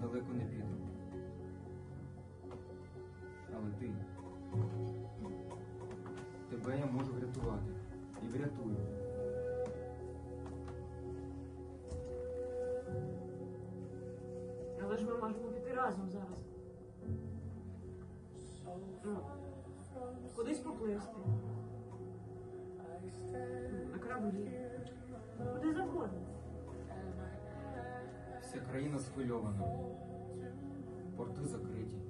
Далеко не піду. Але ти. Тебе я можу врятувати. І врятую. Але ж ми можемо піти разом зараз. Ну, кудись поплисти. На кораблі. Куди завгодно. Вся країна схвильована. Порти закриті.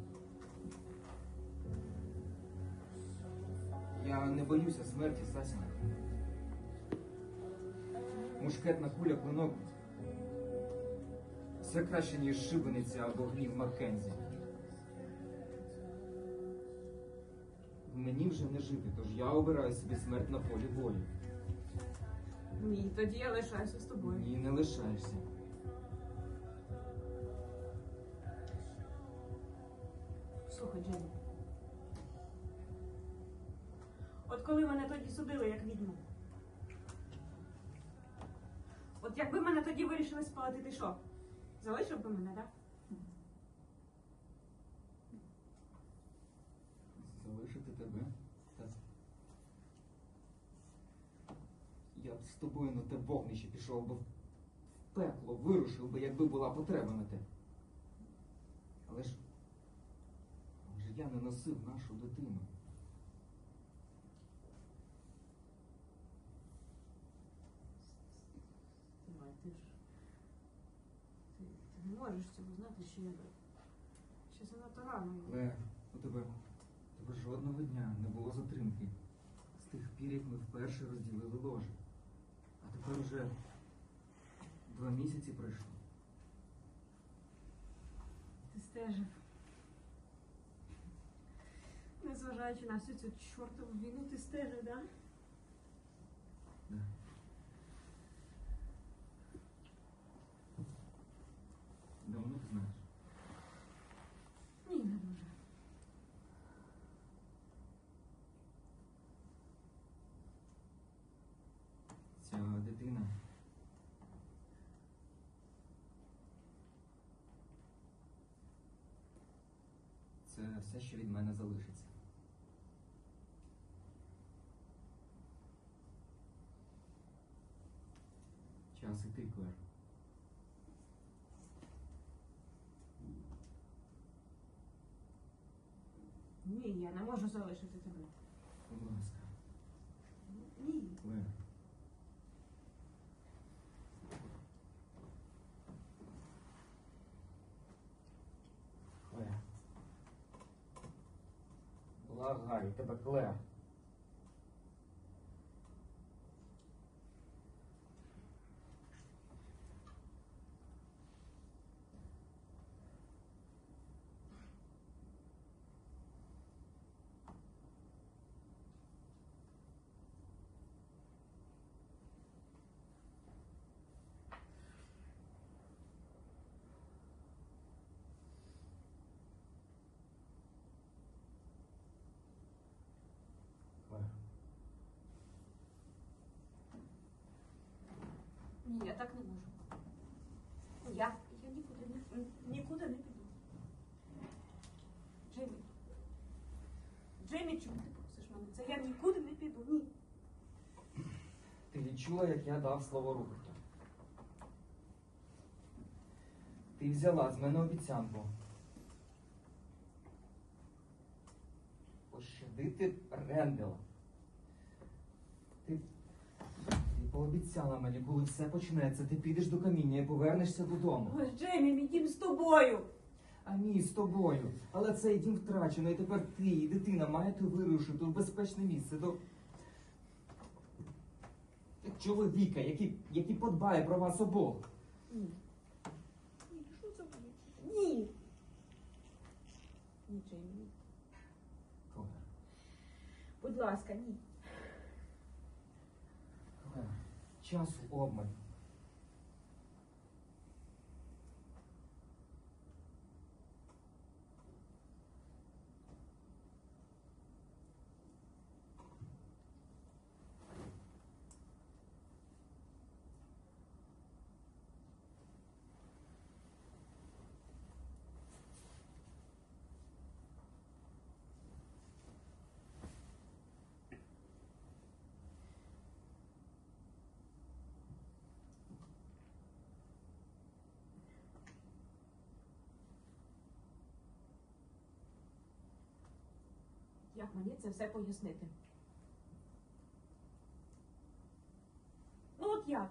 Я не боюся смерті, Сасіна. Мушкетна куля клинок. Все краще, ніж шибениця або гнів Маккензі. Мені вже не жити, тож я обираю собі смерть на полі бою. Ні, тоді я лишаюся з тобою. Ні, не лишаєшся. Слухай, Дженні. От коли мене тоді судили, як відьму. От якби мене тоді вирішили спалити, ти що? Залишив би мене, так? Залишити тебе? Я б з тобою на те вогнище пішов би в пекло, вирушив би, якби була потреба на те. Але ж. Але ж я не носив нашу дитину. Давай, ти ж. Ти, ти не можеш цього знати ще. Ще занадто рано. Але у тебе, у тебе жодного дня не було затримки. З тих пір, як ми вперше розділили ложе. А тепер уже два місяці пройшло. Ти стежив. Незважаючи на всю цю чортову війну, ти стежив. Да. Давно ти знаєш? Ні, не дуже. Ця дитина. Це все, що від мене залишиться. Час іти, Клер. Ні, я не можу залишити тебе. Будь ласка. Ні. Клер. Клер. Благаю тебе. Клер. Ні, я так не можу. Я, я нікуди не нікуди не піду. Джеймі. Джеймі, чому ти просиш мене? Це я нікуди не піду. Ні. Ти відчула, як я дав слово Руперту? Ти взяла з мене обіцянку. Пощадити Рендела. Ти, ти пообіцяла мені, коли все почнеться, ти підеш до каміння і повернешся додому. Ось Джеймі, мій дім з тобою. А ні, з тобою. Але цей дім втрачено, і тепер ти і дитина маєте вирушити в безпечне місце до чоловіка, який, який подбає про вас обох. Ні. Ні, що це буде? Ні. Ні, Джеймі, ні. Будь ласка, ні. Клер, часу обмаль. Як мені це все пояснити? Ну от як?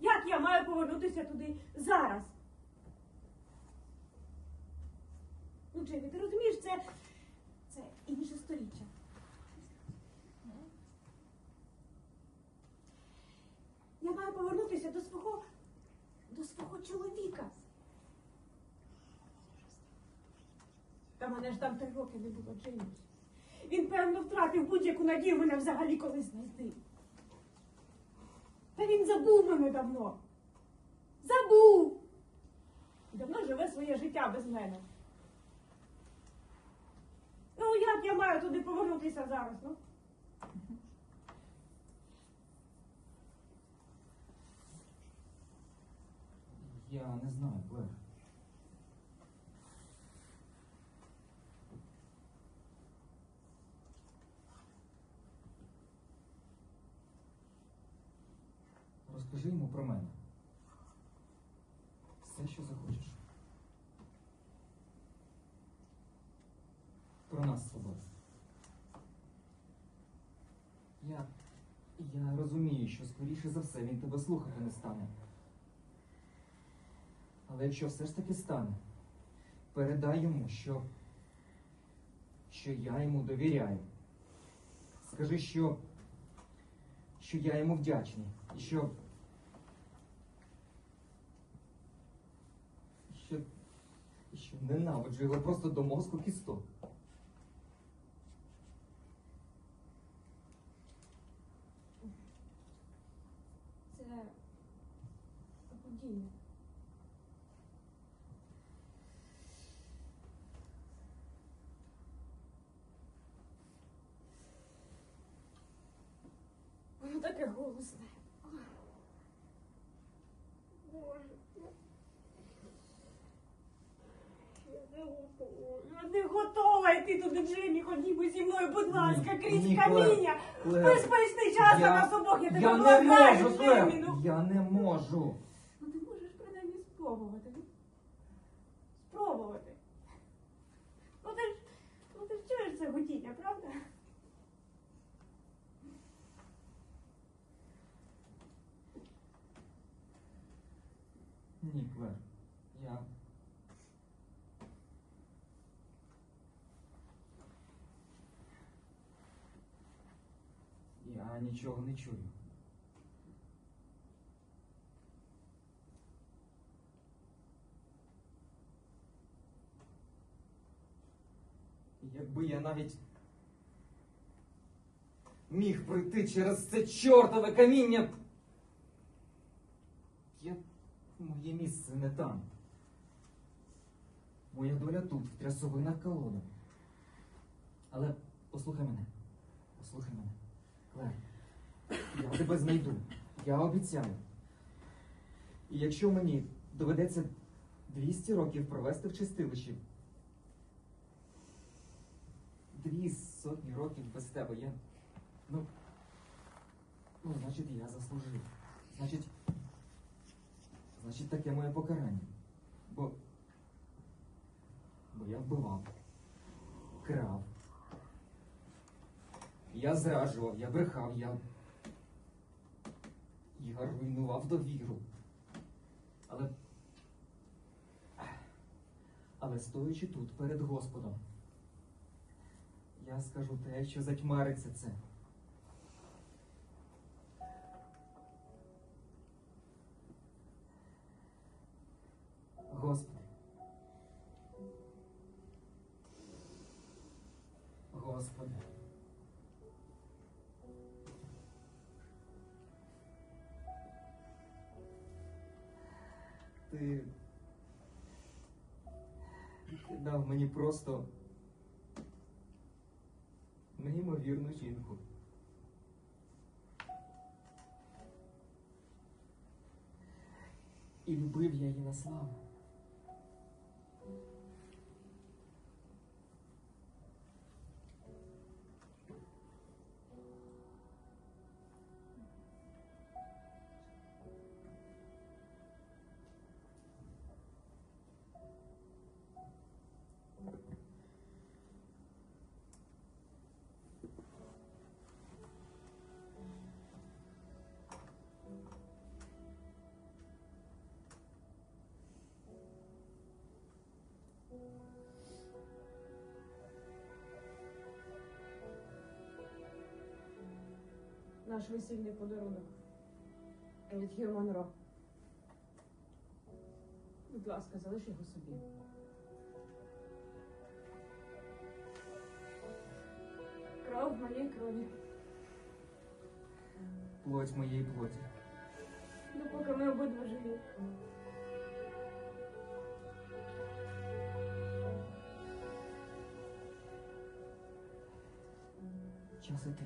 Як я маю повернутися туди зараз? Ну, Джеймі, ти розумієш, це. це інше сторіччя. Я маю повернутися до свого. до свого чоловіка. Та мене ж там три роки не було, Джеймс. Він, певно, втратив будь-яку надію мене взагалі колись знайти. Та він забув мене давно. Забув! Давно живе своє життя без мене. Ну, як я маю туди повернутися зараз, ну? Я не знаю, Клер. Розкажи йому про мене. Все, що захочеш. Про нас з. Я. Я розумію, що скоріше за все він тебе слухати не стане. Але якщо все ж таки стане, передай йому, що, що я йому довіряю. Скажи, що, що я йому вдячний. І. Що, що ненавиджу його просто до мозку кісток. Це гудіння. Воно таке голосне. Боже. Я не готова. Я не готова йти туди, Ходімо зі мною, будь ласка, крізь каміння. Клер, Безпечний час я- на нас обох. Я тебе Я не благаю, можу. Клер! Ну. Я не можу. Ну ти можеш принаймні спробувати. Спробувати. Ну ти ж, ну ти ж чуєш це гудіння, правда? Ні, Клер. Я. Я нічого не чую. Якби я навіть міг пройти через це чортове каміння. Я... Моє місце не там. Моя доля тут, в трясовинах колода. Але послухай мене. Послухай мене. Я тебе знайду. Я обіцяю. І якщо мені доведеться 200 років провести в чистилищі, дві сотні років без тебе, я. Ну. Ну, значить, я заслужив. Значить. Значить, таке моє покарання. Бо. Бо я вбивав. Крав. Я зраджував, я брехав, я. Я руйнував довіру. Але. Але стоячи тут перед Господом, я скажу те, що затьмариться це. Господи. Господи. Ти. Ти дав мені просто неймовірну жінку. І любив я її на славу. Наш весільний подарунок. Від Хью Монро. Будь ласка, залиш його собі. Кров моєї крові. Плоть моєї плоті. Ну, поки ми обидва живі. Час іти.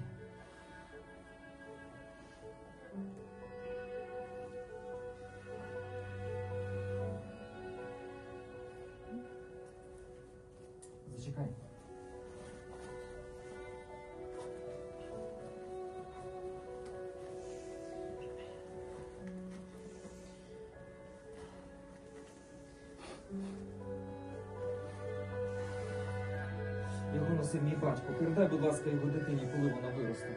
Його носив мій батько. Передай, будь ласка, його дитині, коли вона виросте.